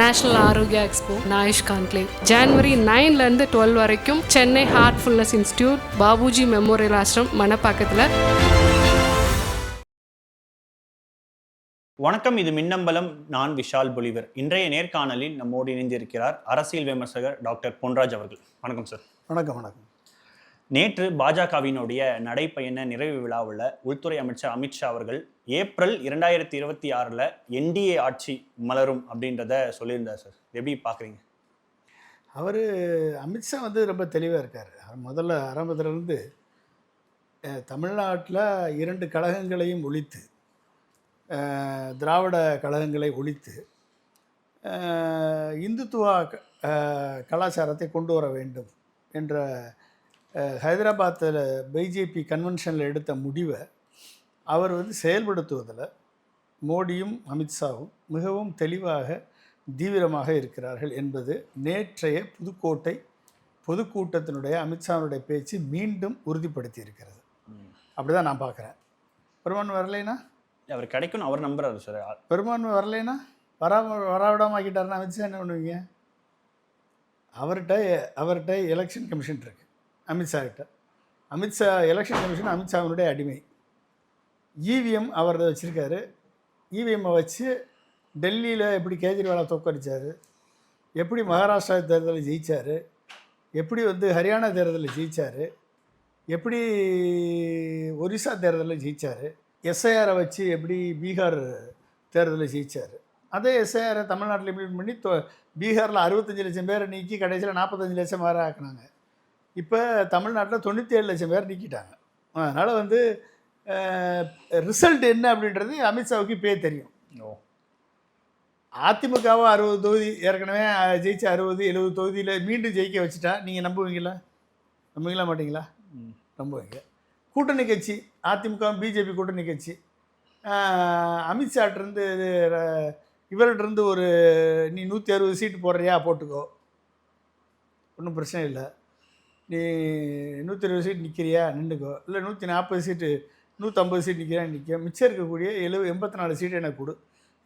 National Arogya expo நாயுஷ் conclave January நைன்லேருந்து twelve வரைக்கும் Chennai heartfulness institute Babuji memorial ashram மணப்பாக்கத்தில். வணக்கம் இது மின்னம்பலம். நான் விஷால் பொலிவர். இன்றைய நேர்காணலில் நம்மோடு இணைந்திருக்கிறார் அரசியல் விமர்சகர் டாக்டர் பொன்ராஜ் அவர்கள். வணக்கம் சார். வணக்கம் வணக்கம். நேற்று பாஜகவினுடைய நடைப்பயண நிறைவு விழாவில் உள்துறை அமைச்சர் அமித்ஷா அவர்கள் ஏப்ரல் இரண்டாயிரத்தி இருபத்தி ஆறில் என்டிஏ ஆட்சி மலரும் அப்படின்றத சொல்லியிருந்தார் சார். எப்படி பார்க்குறீங்க அவர் அமித்ஷா வந்து ரொம்ப தெளிவாக இருக்கார். முதல்ல ஆரம்பத்திலிருந்து தமிழ்நாட்டில் இரண்டு கழகங்களையும் ஒழித்து திராவிட கழகங்களை ஒழித்து இந்துத்துவ இந்துத்துவா கலாச்சாரத்தை கொண்டு வர வேண்டும் என்ற ஹைதராபாத்தில் பிஜேபி கன்வென்ஷனில் எடுத்த முடிவை அவர் வந்து செயல்படுத்துவதில் மோடியும் அமித்ஷாவும் மிகவும் தெளிவாக தீவிரமாக இருக்கிறார்கள் என்பது நேற்றைய புதுக்கோட்டை பொதுக்கூட்டத்தினுடைய அமித்ஷாவுடைய பேச்சு மீண்டும் உறுதிப்படுத்தி இருக்கிறது அப்படிதான் நான் பார்க்குறேன். பெரும்பான்மை வரலைன்னா அவர் கிடைக்கும்னு அவர் நம்புறாரு சார். பெரும்பான்மை வரலைன்னா வராம வராவிடாம ஆக்கிட்டாருன்னா அமித்ஷா என்ன பண்ணுவீங்க? அவர்கிட்ட அவர்கிட்ட எலெக்ஷன் கமிஷன் இருக்கு. அமித்ஷா கிட்ட. அமித்ஷா எலெக்ஷன் கமிஷன் அமித்ஷாவினுடைய அடிமை. இவிஎம் அவர் வச்சுருக்காரு. இவிஎம்மை வச்சு டெல்லியில் எப்படி கேஜ்ரிவாலை தோக்கடித்தார் எப்படி மகாராஷ்டிரா தேர்தலில் ஜெயித்தார் எப்படி வந்து ஹரியானா தேர்தலில் ஜெயித்தார் எப்படி ஒரிசா தேர்தலில் ஜெயிச்சார்? எஸ்ஐஆரை வச்சு எப்படி பீகார் தேர்தலில் ஜெயிச்சார்? அதே எஸ்ஐஆரை தமிழ்நாட்டில் இம்ப்ளிமெண்ட் பண்ணி பீகாரில் அறுபத்தஞ்சு லட்சம் பேரை நீக்கி கடைசியில் நாற்பத்தஞ்சு லட்சம் பேரை ஆக்குனாங்க. இப்போ தமிழ்நாட்டில் தொண்ணூற்றி ஏழு லட்சம் பேர் நீக்கிட்டாங்க. அதனால் வந்து ரிசல்ட் என்ன அப்படின்றது அமித்ஷாவுக்கு இப்போயே தெரியும். ஓ. அதிமுகவும் அறுபது தொகுதி ஏற்கனவே ஜெயிச்ச அறுபது எழுபது தொகுதியில் மீண்டும் ஜெயிக்க வச்சுட்டா நீங்கள் நம்புவீங்களா? நம்புவீங்களா மாட்டீங்களா? ம். நம்புவீங்க. கூட்டணி கட்சி அதிமுக பிஜேபி கூட்டணி கட்சி. அமித்ஷாட்டிருந்து இவர்கிட்டருந்து ஒரு நீ நூற்றி அறுபது சீட்டு போடுறியா போட்டுக்கோ. ஒன்றும் பிரச்சனை இல்லை. நீ நூற்றி இருபது சீட் நிற்கிறியா நின்றுக்கோ. இல்லை நூற்றி நாற்பது சீட்டு நூற்றம்பது சீட் நிற்கிறியா நிற்க மிச்சம் இருக்கக்கூடிய எழுபது எண்பத்தி நாலு சீட்டு எனக்கு கொடு.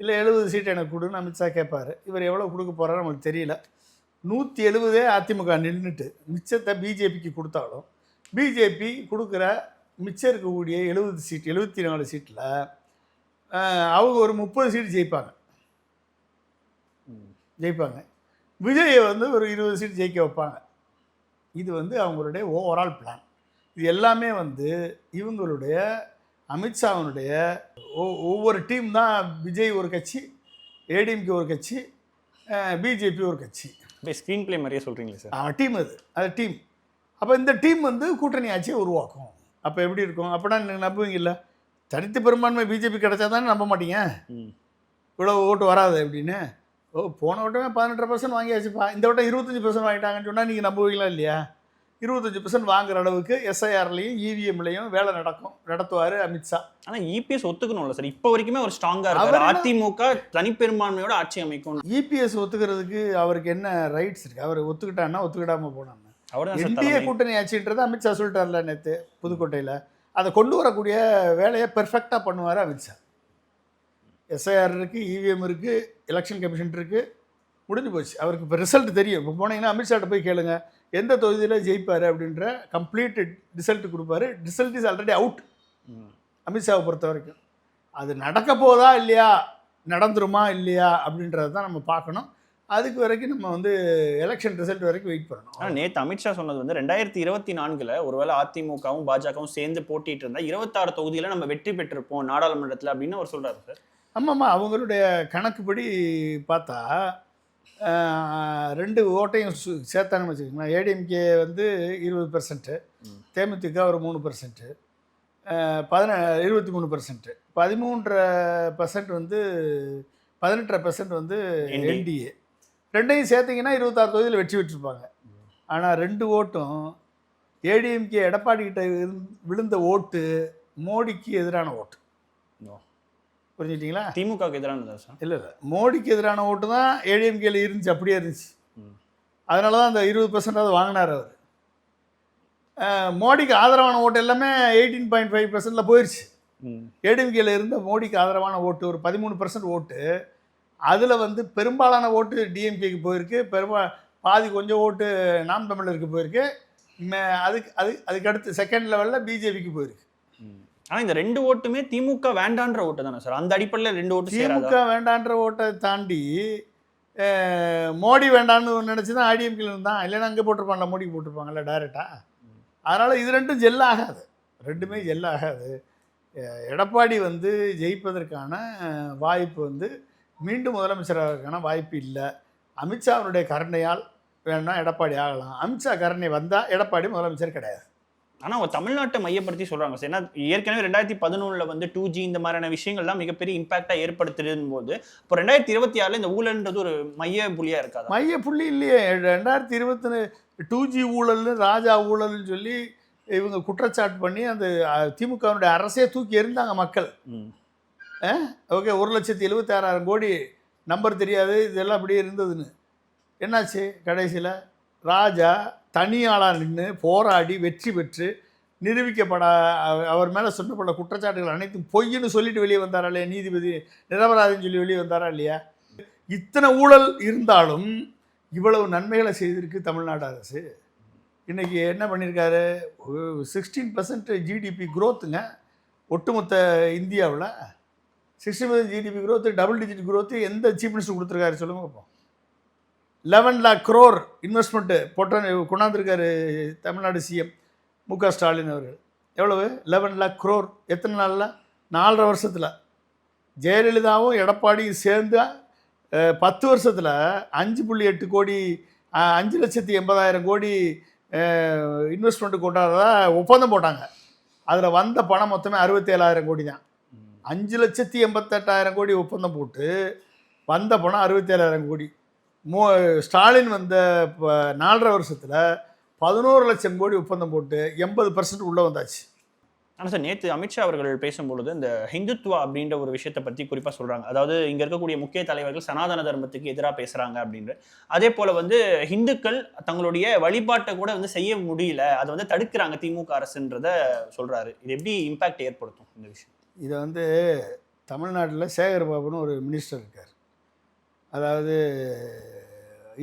இல்லை எழுபது சீட் எனக்கு கொடுன்னு அமித்ஷா கேட்பாரு இவர் எவ்வளோ கொடுக்க போகிறாரு நமக்கு தெரியல. நூற்றி எழுபதே அதிமுக நின்றுட்டு மிச்சத்தை பிஜேபிக்கு கொடுத்தாலும் பிஜேபி கொடுக்குற மிச்சம் இருக்கக்கூடிய எழுபது சீட் எழுபத்தி நாலு சீட்டில் அவங்க ஒரு முப்பது சீட் ஜெயிப்பாங்க. ஜெயிப்பாங்க. விஜயை வந்து ஒரு இருபது சீட் ஜெயிக்க வைப்பாங்க. இது வந்து அவங்களுடைய ஓவரால் பிளான் இது எல்லாமே வந்து இவங்களுடைய அமித்ஷாவினுடைய ஒவ்வொரு டீம் தான் விஜய் ஒரு கட்சி ஏடிஎம்கே ஒரு கட்சி பிஜேபி ஒரு கட்சி. ஸ்க்ரீன் ப்ளே மாதிரியே சொல்கிறீங்களே சார் டீம் அது. அது டீம் அப்போ இந்த டீம் வந்து கூட்டணி ஆட்சியை உருவாக்கும். அப்போ எப்படி இருக்கும்? அப்படின்னா நீங்கள் நம்புவீங்கல்ல? தனித்து பெரும்பான்மை பிஜேபி கிடைச்சா தானே நம்ப மாட்டீங்க? இவ்வளோ ஓட்டு வராது அப்படின்னு. ஓ போன வட்டமே பதினெட்டு பர்சன்ட் வாங்கியாச்சுப்பா. இந்த வட்டம் இருபத்தஞ்சி பர்சன்ட் வாங்கிட்டாங்கன்னு சொன்னால் நீங்கள் நம்புவீங்களா இல்லையா? இருபத்தஞ்சி பர்சன்ட் வாங்குற அளவுக்கு எஸ்ஐஆர்லேயும் இவிஎம்லையும் வேலை நடக்கும். நடத்துவார் அமித்ஷா ஆனால் இபிஎஸ் ஒத்துக்கணும்ல சார். இப்போ வரைக்குமே ஒரு ஸ்ட்ராங்காக இருக்காரு. அவர் அதிமுக தனிப்பெரும்பான்மையோட ஆட்சி அமைக்கும். இபிஎஸ் ஒத்துக்கிறதுக்கு அவருக்கு என்ன ரைட்ஸ் இருக்குது அவர் ஒத்துக்கிட்டான்னா ஒத்துக்கிடாமல் போனாங்க. இந்திய. கூட்டணி ஆட்சின்றது அமித்ஷா சொல்லிட்டார்ல நேற்று புதுக்கோட்டையில். அதை கொண்டு வரக்கூடிய வேலையை பெர்ஃபெக்டாக பண்ணுவார் அமித்ஷா எஸ்ஐஆர் இருக்குது இவிஎம் இருக்குது எலெக்ஷன் கமிஷன் இருக்குது முடிஞ்சு போச்சு. அவருக்கு இப்போ ரிசல்ட் தெரியும். இப்போ போனீங்கன்னா அமித்ஷாட்ட போய் கேளுங்க. எந்த தொகுதியில் ஜெயிப்பார் அப்படின்ற கம்ப்ளீட் ரிசல்ட் கொடுப்பாரு. Result is already out. அமித்ஷாவை பொறுத்த வரைக்கும். அது நடக்க போதா இல்லையா? நடந்துருமா இல்லையா? அப்படின்றத தான் நம்ம பார்க்கணும். அதுக்கு வரைக்கும் நம்ம வந்து எலெக்ஷன் ரிசல்ட் வரைக்கும் வெயிட் பண்ணணும். ஆனா நேத்து அமித்ஷா சொன்னது வந்து ரெண்டாயிரத்தி இருபத்தி நான்குல ஒருவேளை அதிமுகவும் பாஜகவும் சேர்ந்து போட்டிட்டு இருந்தா இருபத்தாறு தொகுதியில நம்ம வெற்றி பெற்றிருப்போம் நாடாளுமன்றத்துல அப்படின்னு அவர் சொல்றாரு சார். ஆமாம்மா அவங்களுடைய கணக்குப்படி பார்த்தா ரெண்டு ஓட்டையும் சு- சேர்த்தானு வச்சுக்கோங்களேன். ஏடிஎம்கே வந்து இருபது பர்சன்ட்டு. தேமுதிக ஒரு மூணு பர்சன்ட்டு பதின இருபத்தி மூணு பர்சன்ட்டு பதிமூன்றரை பர்சன்ட் வந்து பதினெட்டரை பர்சன்ட் வந்து. என்டிஏ ரெண்டையும் சேர்த்திங்கன்னா இருபத்தாறு தொகுதியில் வெற்றி பெற்றிருப்பாங்க. ஆனால் ரெண்டு ஓட்டும் ஏடிஎம்கே எடப்பாடி கிட்ட விழுந்த ஓட்டு மோடிக்கு எதிரான ஓட்டு. ஓ. புரிஞ்சுக்கிட்டீங்களா? திமுகவுக்கு எதிரானதா சார். இல்லை இல்லை. மோடிக்கு எதிரான ஓட்டு தான் ஏடிஎம்கேல இருந்துச்சு அப்படியே இருந்துச்சு. அதனால தான் அந்த இருபது பர்சன்டாவது வாங்கினார் அவர். மோடிக்கு ஆதரவான ஓட்டு எல்லாமே எயிட்டீன் பாயிண்ட் ஃபைவ் பர்சன்டில் போயிடுச்சு. ஏடிஎம்கேல இருந்த மோடிக்கு ஆதரவான ஓட்டு ஒரு பதிமூணு பர்சன்ட் ஓட்டு. அதில் வந்து பெரும்பாலான ஓட்டு டிஎம்கேக்கு போயிருக்கு. பெரும்பா பாதி கொஞ்சம் ஓட்டு நாம் தமிழருக்கு போயிருக்கு. ம- அதுக்கு அது அதுக்கு அடுத்து செகண்ட் லெவலில் பிஜேபிக்கு போயிருக்கு. ஆனா இந்த ரெண்டு ஓட்டுமே திமுக வேண்டான்ற ஓட்டு தானே சார்? அந்த அடிப்படையில் ரெண்டு ஓட்டு திமுக வேண்டான்ற ஓட்டை தாண்டி மோடி வேண்டான்னு நினச்சி தான் ஐடிஎம்கில் இருந்தான். இல்லைன்னா அங்கே போட்டிருப்பாங்களா மோடி போட்டிருப்பாங்கல்ல டேரெக்டாக அதனால் இது ரெண்டும் ஜெல் ஆகாது ரெண்டுமே ஜெல் ஆகாது எடப்பாடி வந்து ஜெயிப்பதற்கான வாய்ப்பு வந்து மீண்டும் முதலமைச்சராகிறதுக்கான வாய்ப்பு இல்லை. அமித்ஷா அவருடைய கருணையால் வேணும்னா எடப்பாடி ஆகலாம். அமித்ஷா கருணை வந்தால் எடப்பாடி முதலமைச்சர் கிடையாது. ஆனா அவங்க தமிழ்நாட்டை மையப்படுத்தி சொல்றாங்க. சார் ஏன்னா ஏற்கனவே ரெண்டாயிரத்தி பதினொன்றுல வந்து டூ ஜி இந்த மாதிரியான விஷயங்கள்லாம் மிகப்பெரிய இம்பாக்டா ஏற்படுத்துதுன்னு போது இப்போ ரெண்டாயிரத்தி இருபத்தி ஆறுல இந்த ஊழல்ன்றது ஒரு மைய புள்ளியா இருக்காதா? மைய புள்ளி இல்லையே. ரெண்டாயிரத்தி இருபத்தி டூ ஜி ஊழல்னு ராஜா ஊழல்னு சொல்லி இவங்க குற்றச்சாட்டு பண்ணி அந்த திமுகவினுடைய அரசே தூக்கி எறிந்தாங்க மக்கள். ஓகே ஒரு லட்சத்தி எழுபத்தாறாயிரம் கோடி நம்பர் தெரியாது. இதெல்லாம் அப்படியே இருந்ததுன்னு. என்னாச்சு கடைசியில்? ராஜா தனியாளாக நின்று போராடி வெற்றி பெற்று நிரூபிக்கப்பட அவர் மேலே சொல்லப்பட்ட குற்றச்சாட்டுகள் அனைத்தும் பொய்ன்னு சொல்லிட்டு வெளியே வந்தாரா இல்லையா? நீதிபதி நிரபராதின்னு சொல்லி வெளியே வந்தாரா இல்லையா? இத்தனை ஊழல் இருந்தாலும் இவ்வளவு நன்மைகளை செய்திருக்கு தமிழ்நாடு அரசு. இன்றைக்கி என்ன பண்ணியிருக்காரு சிக்ஸ்டீன் பர்சன்ட் ஜிடிபி growthங்க. ஒட்டுமொத்த இந்தியாவில் sixty percent GDP growth double digit growth எந்த சீஃப் மினிஸ்டர் கொடுத்துருக்காரு சொல்லுங்க பார்ப்போம் லெவன் லேக் க்ரோர் இன்வெஸ்ட்மெண்ட்டு போட்ட கொண்டாந்துருக்காரு தமிழ்நாடு சிஎம் மு க ஸ்டாலின் அவர்கள். எவ்வளவு? லெவன் லேக் க்ரோர். எத்தனை நாளில்? நாலரை வருஷத்தில். ஜெயலலிதாவும் எடப்பாடியும் சேர்ந்து பத்து வருஷத்தில் அஞ்சு புள்ளி எட்டு கோடி அஞ்சு லட்சத்தி எண்பதாயிரம் கோடி இன்வெஸ்ட்மெண்ட்டு கொண்டாடுறதா ஒப்பந்தம் போட்டாங்க. அதில் வந்த பணம் மொத்தமே அறுபத்தேழாயிரம் கோடி தான். அஞ்சு லட்சத்தி எண்பத்தெட்டாயிரம் கோடி ஒப்பந்தம் போட்டு வந்த பணம் அறுபத்தேழாயிரம் கோடி. மோ ஸ்டாலின் வந்த ப- நாலரை வருஷத்தில் பதினோரு லட்சம் கோடி ஒப்பந்தம் போட்டு எண்பது பர்சன்ட் உள்ளே வந்தாச்சு. ஆனா சார் நேத்து அமித்ஷா அவர்கள் பேசும்பொழுது இந்த ஹிந்துத்வா அப்படின்ற ஒரு விஷயத்தை பத்தி குறிப்பா சொல்றாங்க. அதாவது இங்க இருக்கக்கூடிய முக்கிய தலைவர்கள் சனாதன தர்மத்துக்கு எதிராக பேசுறாங்க அப்படின்ற. அதே போல வந்து ஹிந்துக்கள் தங்களுடைய வழிபாட்டை கூட வந்து செய்ய முடியல. அதை வந்து தடுக்கிறாங்க திமுக அரசுன்றத சொல்றாரு. இது எப்படி இம்பாக்ட் ஏற்படுத்தும் இந்த விஷயம்? இதை வந்து தமிழ்நாட்டில் சேகர் பாபுன்னு ஒரு மினிஸ்டர் இருக்கார். அதாவது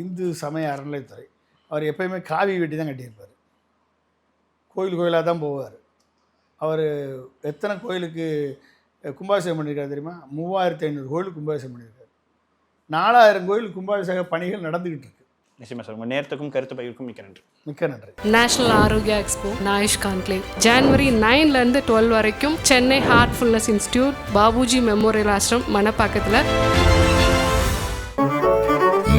இந்து சமய அறநிலைத்துறை அவர் எப்பயுமே காவி வெட்டி தான் கட்டியிருப்பார். கோயில் கோயிலாக தான் போவார். அவர் எத்தனை கோயிலுக்கு கும்பாபிஷேகம் பண்ணியிருக்காரு தெரியுமா? மூவாயிரத்தி ஐநூறு கோயிலுக்கு கும்பாபிஷேகம் பண்ணியிருக்காரு. நாலாயிரம் கோயில் கும்பாபிஷேக பணிகள் நடந்துக்கிட்டு இருக்கு. நிச்சயமா சார். உங்க நேரத்துக்கும் கருத்து பகிர்க்கும் மிக்க நன்றி. மிக்க நன்றி. நேஷனல் ஆரோக்கியா எக்ஸ்போ நாயுஷ் கான்க்ளேவ் ஜான்வரி நைன்லேருந்து டுவெல் வரைக்கும் Chennai heartfulness institute Babuji memorial ashram மணப்பாக்கத்தில்.